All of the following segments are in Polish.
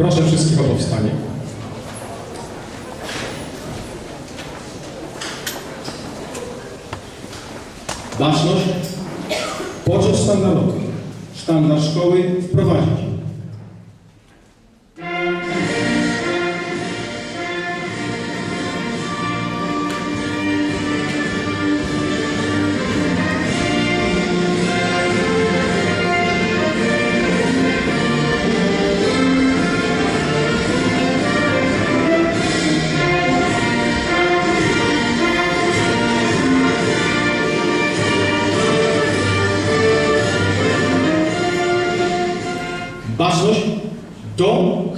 Proszę wszystkich o powstanie. Baczność. Poczet sztandarowy. Sztandar szkoły wprowadzić.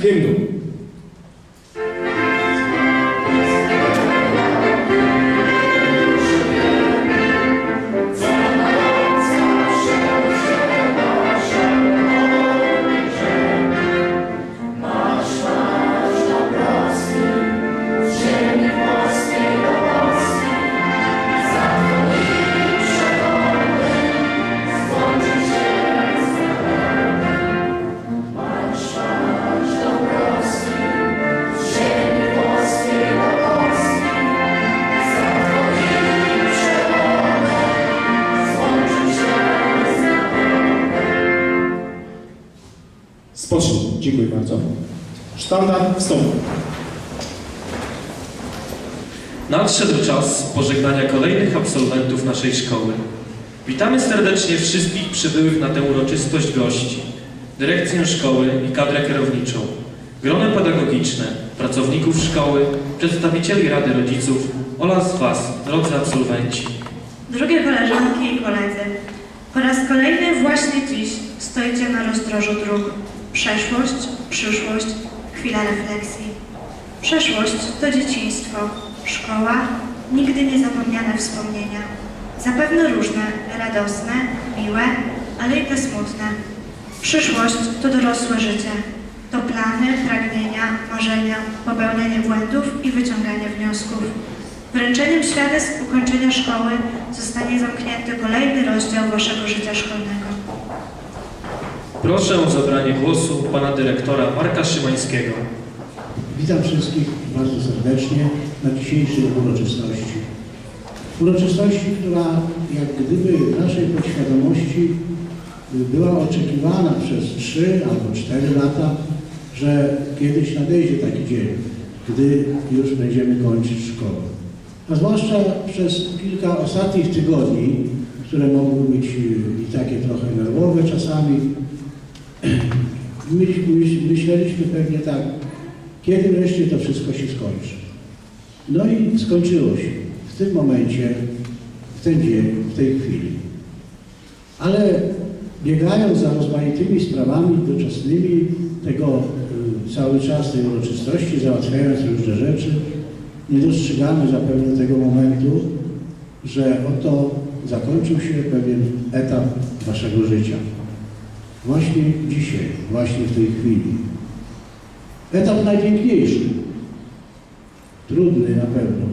Do Spocznij. Dziękuję bardzo. Sztandar wstąpi. Nadszedł czas pożegnania kolejnych absolwentów naszej szkoły. Witamy serdecznie wszystkich przybyłych na tę uroczystość gości, dyrekcję szkoły i kadrę kierowniczą, grono pedagogiczne, pracowników szkoły, przedstawicieli Rady Rodziców oraz Was, drodzy absolwenci. Drogie koleżanki i koledzy, po raz kolejny właśnie dziś stoicie na rozdrożu dróg. Przeszłość, przyszłość, chwila refleksji. Przeszłość to dzieciństwo, szkoła, nigdy niezapomniane wspomnienia. Zapewne różne, radosne, miłe, ale i te smutne. Przyszłość to dorosłe życie. To plany, pragnienia, marzenia, popełnianie błędów i wyciąganie wniosków. Wręczeniem świadectw ukończenia szkoły zostanie zamknięty kolejny rozdział Waszego życia szkolnego. Proszę o zabranie głosu pana dyrektora Marka Szymańskiego. Witam wszystkich bardzo serdecznie na dzisiejszej uroczystości. Uroczystości, która jak gdyby w naszej podświadomości była oczekiwana przez 3 albo 4 lata, że kiedyś nadejdzie taki dzień, gdy już będziemy kończyć szkołę. A zwłaszcza przez kilka ostatnich tygodni, które mogły być i takie trochę nerwowe czasami, myśl, myśl, myśleliśmy pewnie tak, kiedy wreszcie to wszystko się skończy. No i skończyło się w tym momencie, w ten dzień, w tej chwili. Ale biegając za rozmaitymi sprawami doczesnymi tego y, cały czas tej uroczystości, załatwiając różne rzeczy, nie dostrzegamy zapewne tego momentu, że oto zakończył się pewien etap waszego życia. Właśnie dzisiaj, właśnie w tej chwili. Etap najpiękniejszy, trudny na pewno,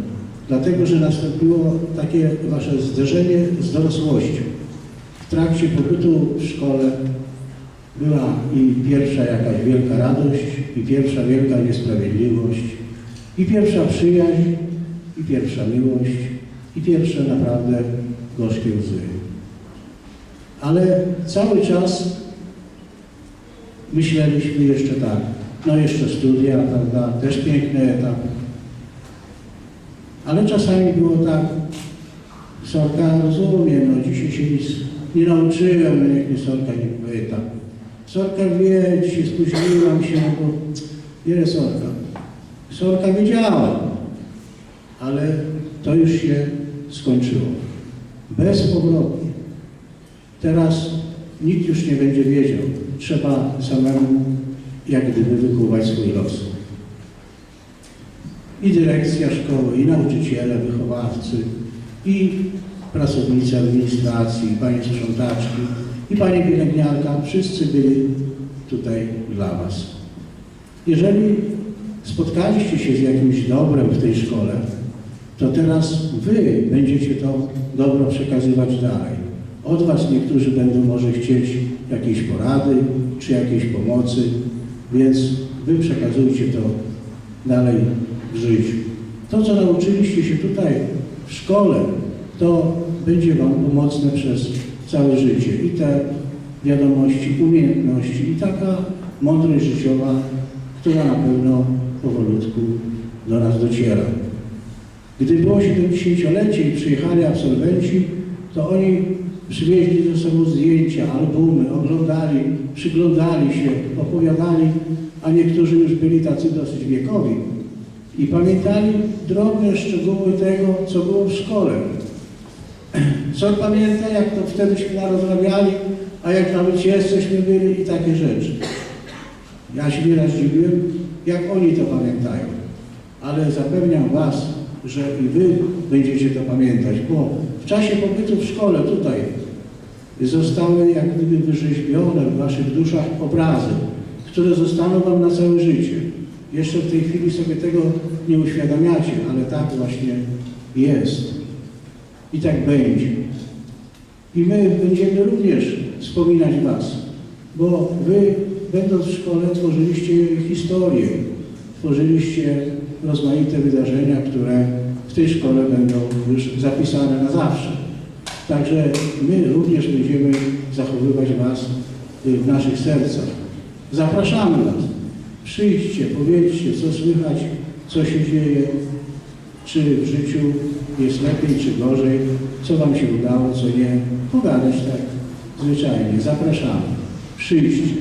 dlatego że nastąpiło takie wasze zderzenie z dorosłością. W trakcie pobytu w szkole była i pierwsza jakaś wielka radość, i pierwsza wielka niesprawiedliwość, i pierwsza przyjaźń, i pierwsza miłość, i pierwsze naprawdę gorzkie łzy. Ale cały czas myśleliśmy jeszcze tak, no jeszcze studia, prawda, też piękny etap. Ale czasami było tak, Sorka, rozumiem, no dzisiaj się nic nie nauczyłem, no niech mnie Sorka nie pyta. Sorka wie, dzisiaj spóźniłam się, bo nie Sorka. Sorka wiedziała, ale to już się skończyło. Bezpowrotnie. Teraz nikt już nie będzie wiedział. Trzeba samemu jak gdyby wykuwać swój los. I dyrekcja szkoły, i nauczyciele, wychowawcy, i pracownicy administracji, i panie sprzątaczki, i pani pielęgniarka, wszyscy byli tutaj dla Was. Jeżeli spotkaliście się z jakimś dobrem w tej szkole, to teraz Wy będziecie to dobro przekazywać dalej. Od Was niektórzy będą może chcieć jakiejś porady czy jakiejś pomocy, więc Wy przekazujcie to dalej w życiu. To, co nauczyliście się tutaj w szkole, to będzie Wam pomocne przez całe życie. I te wiadomości, umiejętności, i taka mądrość życiowa, która na pewno powolutku do nas dociera. Gdy było 70-lecie i przyjechali absolwenci, to oni przywieźli ze sobą zdjęcia, albumy, oglądali, przyglądali się, opowiadali, a niektórzy już byli tacy dosyć wiekowi i pamiętali drobne szczegóły tego, co było w szkole. Co pamięta, jak to wtedyśmy rozmawiali, a jak na wycieczceśmy byli i takie rzeczy. Ja się nieraz dziwiłem, jak oni to pamiętają. Ale zapewniam Was, że i Wy będziecie to pamiętać, bo w czasie pobytu w szkole tutaj zostały jak gdyby wyrzeźbione w Waszych duszach obrazy, które zostaną Wam na całe życie. Jeszcze w tej chwili sobie tego nie uświadamiacie, ale tak właśnie jest. I tak będzie. I my będziemy również wspominać Was, bo Wy, będąc w szkole, tworzyliście historię, tworzyliście rozmaite wydarzenia, które w tej szkole będą już zapisane na zawsze. Także my również będziemy zachowywać Was y, w naszych sercach. Zapraszamy Was. Przyjdźcie, powiedzcie, co słychać, co się dzieje, czy w życiu jest lepiej, czy gorzej, co Wam się udało, co nie. Pogadać tak zwyczajnie. Zapraszamy. Przyjdźcie.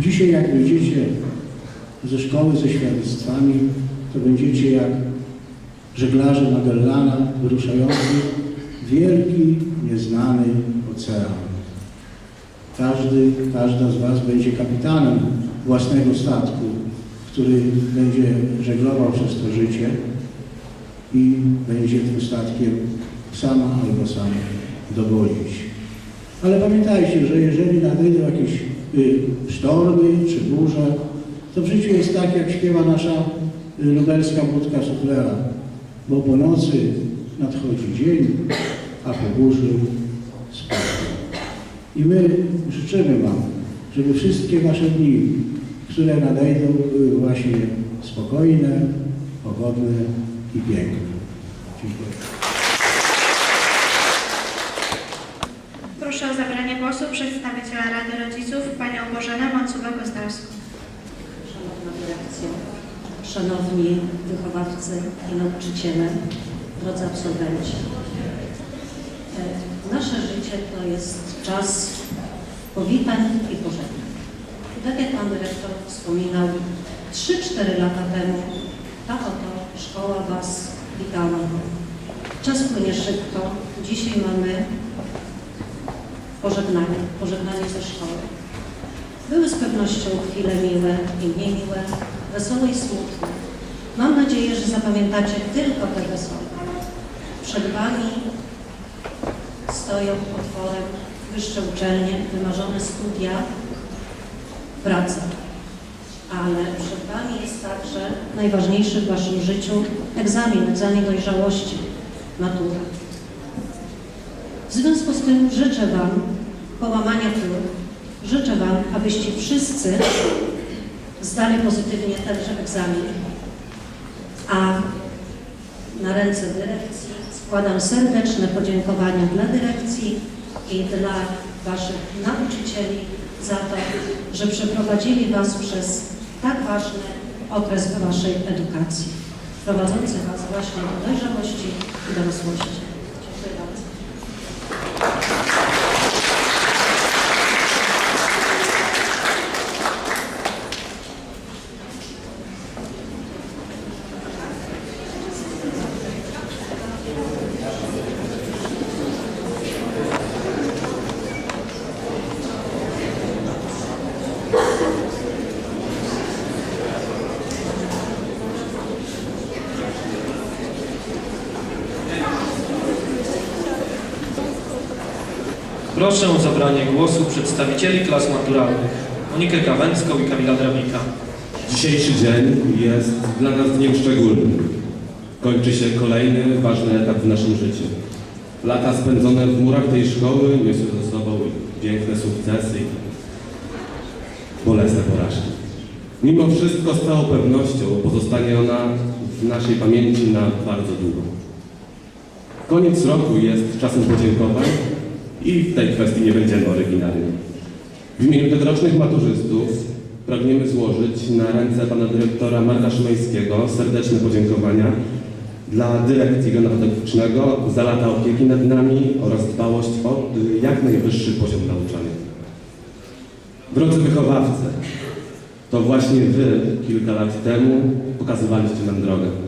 Dzisiaj jak wyjdziecie ze szkoły ze świadectwami, to będziecie jak żeglarze Magellana wyruszający w wielki, nieznany ocean. Każdy, każda z Was będzie kapitanem własnego statku, który będzie żeglował przez to życie i będzie tym statkiem sama albo sam dowodzić. Ale pamiętajcie, że jeżeli nadejdą jakieś y, sztormy czy burze, to w życiu jest tak, jak śpiewa nasza y, lubelska budka suflera, bo po nocy nadchodzi dzień, a po burzy spokój. I my życzymy Wam, żeby wszystkie Wasze dni, które nadejdą, były właśnie spokojne, pogodne i piękne. Dziękuję. Proszę o zabranie głosu przedstawiciela Rady Rodziców, panią Bożenę Mancówę-Kostalską. Szanowna Dyrekcjo, Szanowni wychowawcy i nauczyciele, drodzy absolwenci. E, Nasze życie to jest czas powitań i pożegnań. Tak jak Pan Dyrektor wspominał, 3-4 lata temu ta oto szkoła Was witała. Czas płynie szybko. Dzisiaj mamy pożegnanie, pożegnanie ze szkoły. Były z pewnością chwile miłe i mniej miłe, wesołe i smutne. Mam nadzieję, że zapamiętacie tylko te wesołe. Przed Wami stoją otworem wyższe uczelnie, wymarzone studia, praca. Ale przed Wami jest także najważniejszy w Waszym życiu egzamin, egzamin dojrzałości, matura. W związku z tym życzę Wam połamania tyłu. Życzę Wam, abyście wszyscy zdali pozytywnie tenże egzamin. A na ręce dyrekcji składam serdeczne podziękowania dla dyrekcji i dla Waszych nauczycieli za to, że przeprowadzili Was przez tak ważny okres Waszej edukacji, prowadzący Was właśnie do dojrzałości i dorosłości. Dziękuję bardzo. Proszę o zabranie głosu przedstawicieli klas maturalnych. Monikę Kawęcką i Kamila Drabika. Dzisiejszy dzień jest dla nas dniem szczególnym. Kończy się kolejny ważny etap w naszym życiu. Lata spędzone w murach tej szkoły niosły ze sobą piękne sukcesy. bolesne porażki. Mimo wszystko z całą pewnością pozostanie ona w naszej pamięci na bardzo długo. Koniec roku jest czasem podziękowań i w tej kwestii nie będziemy oryginalni. W imieniu tegorocznych maturzystów pragniemy złożyć na ręce pana dyrektora Marka Szymańskiego serdeczne podziękowania dla dyrekcji geopedagogicznego za lata opieki nad nami oraz dbałość o jak najwyższy poziom nauczania. Drodzy wychowawcy, to właśnie wy kilka lat temu pokazywaliście nam drogę.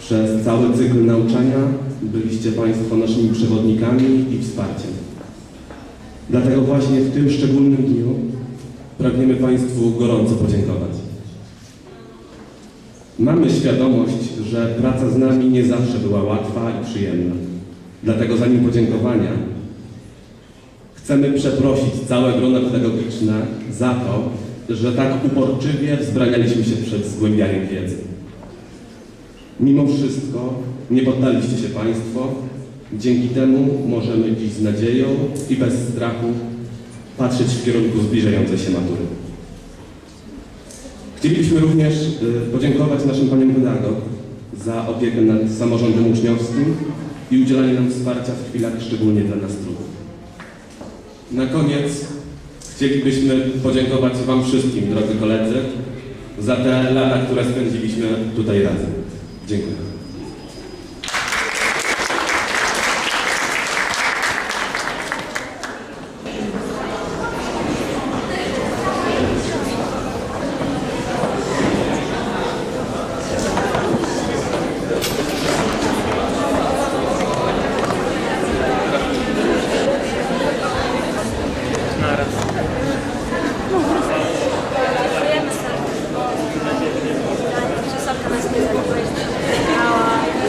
Przez cały cykl nauczania byliście Państwo naszymi przewodnikami i wsparciem. Dlatego właśnie w tym szczególnym dniu pragniemy Państwu gorąco podziękować. Mamy świadomość, że praca z nami nie zawsze była łatwa i przyjemna. Dlatego zanim podziękowania, chcemy przeprosić całe grono pedagogiczne za to, że tak uporczywie wzbranialiśmy się przed zgłębianiem wiedzy. Mimo wszystko nie poddaliście się Państwo. Dzięki temu możemy dziś z nadzieją i bez strachu patrzeć w kierunku zbliżającej się matury. Chcielibyśmy również y, podziękować naszym paniom pedagog za opiekę nad samorządem uczniowskim i udzielanie nam wsparcia w chwilach szczególnie dla nas trudnych. Na koniec chcielibyśmy podziękować Wam wszystkim, drodzy koledzy, za te lata, które spędziliśmy tutaj razem. Dziękuję.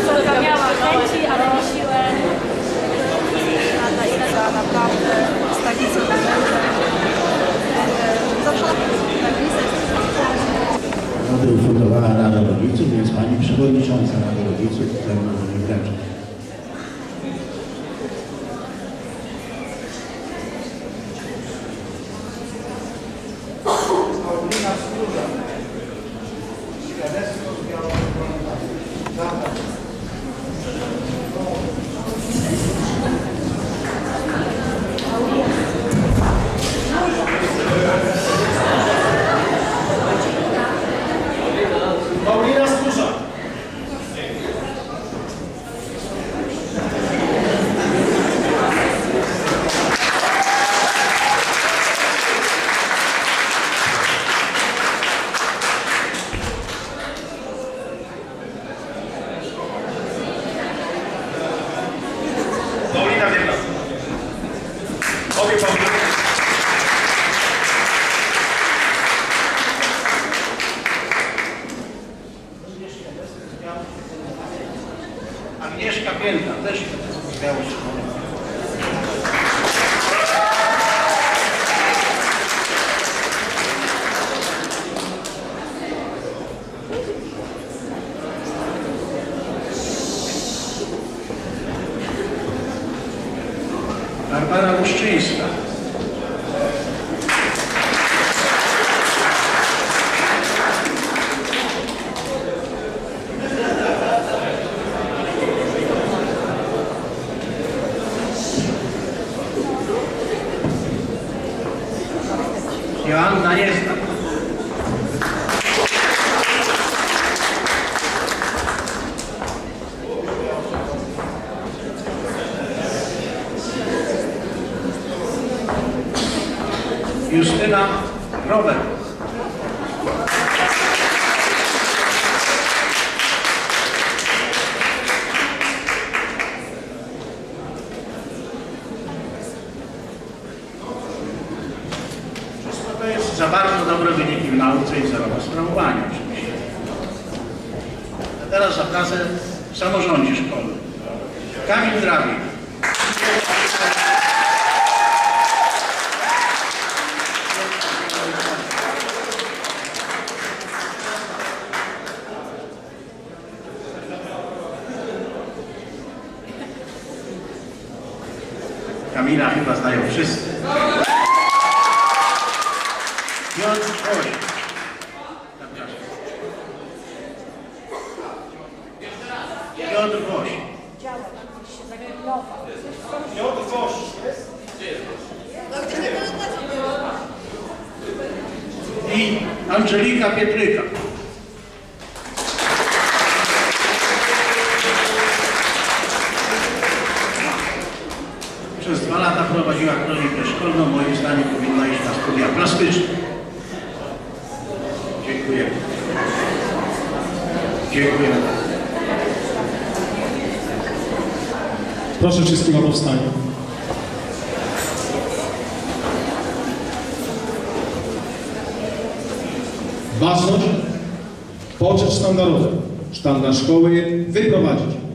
Córka miała chęci, ale nie siłę. Lata ile za naprawdę z takim Rady ufundowała Rada Rodziców, więc Pani Przewodnicząca Rady Rodziców tutaj może mi Пельна, теж. Kamila chyba znają wszyscy. Piotr. Zapraszam. Piotr. Piotr. I Angelika Pietryka. Prowadziła kronikę szkolną, moim zdaniem powinna iść na studia plastyczne. Dziękuję. Dziękuję. Proszę wszystkich o powstanie. Ważność, poczet sztandarowy. Sztandar szkoły wyprowadzić.